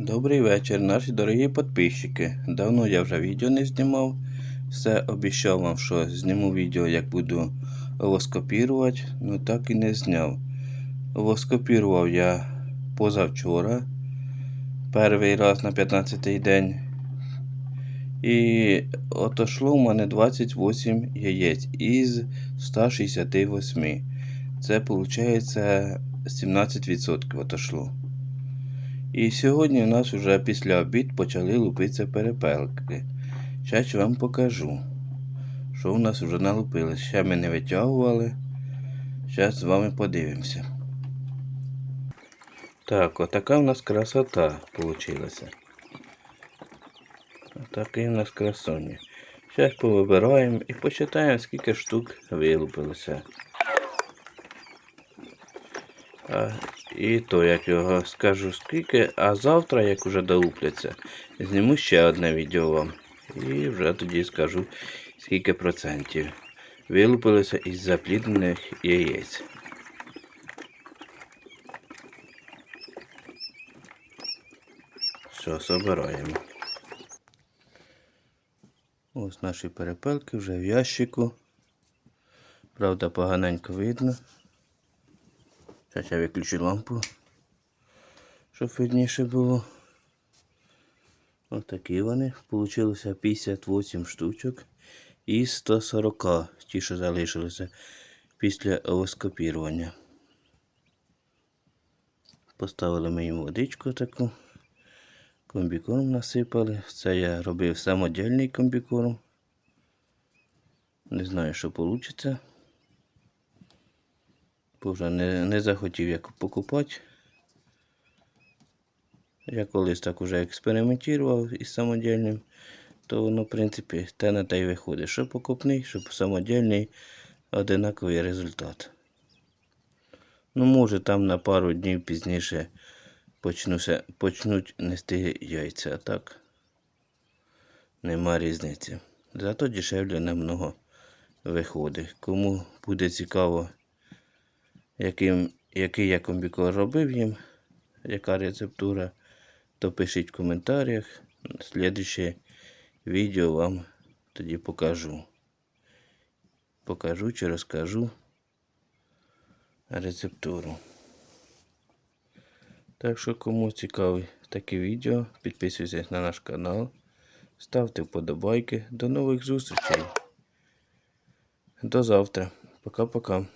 Добрий вечір, наші дорогі підписчики. Давно я вже відео не знімав. Все обіцяв вам, що зніму відео, як буду овоскопірувати, але так і не зняв. Овоскопірував я позавчора, перший раз на 15-й день. І отошло в мене 28 яєць із 168. Це виходить 17% отошло. І сьогодні у нас вже після обід почали лупитися перепелки. Зараз вам покажу, що у нас вже налупилось. Ще ми не витягували. Зараз з вами подивимося. Так, отака у нас красота вийшла. Отакий у нас красоні. Зараз повибираємо і почитаємо, скільки штук вилупилося. І то, як його скажу скільки, а завтра, як вже долупляться, зніму ще одне відео вам. І вже тоді скажу, скільки процентів вилупилося із запліднених яєць. Що, собираємо. Ось наші перепелки вже в ящику. Правда, поганенько видно. Зараз я виключу лампу, щоб видніше було. Отакі вони. Получилося 58 штучок із 140, ті, що залишилися після овоскопірування. Поставили ми їм водичку таку. Комбікорм насипали. Це я робив самодільний комбікорм. Не знаю, що вийде. Бо вже не, не захотів я покупати. Я колись так уже експериментував із самодільним, то воно, в принципі, те на те й виходить. Що покупний, що самодільний, одинаковий результат. Ну, може, там на пару днів пізніше почнуся, почнуть нести яйця, а так нема різниці. Зато дешевле намного виходить. Кому буде цікаво, яким, який я комбікор робив їм, яка рецептура, то пишіть в коментарях. Слідуще відео вам тоді покажу. Покажу чи розкажу рецептуру. Так що, кому цікаві такі відео, підписуйтесь на наш канал, ставте вподобайки. До нових зустрічей. До завтра. Пока-пока.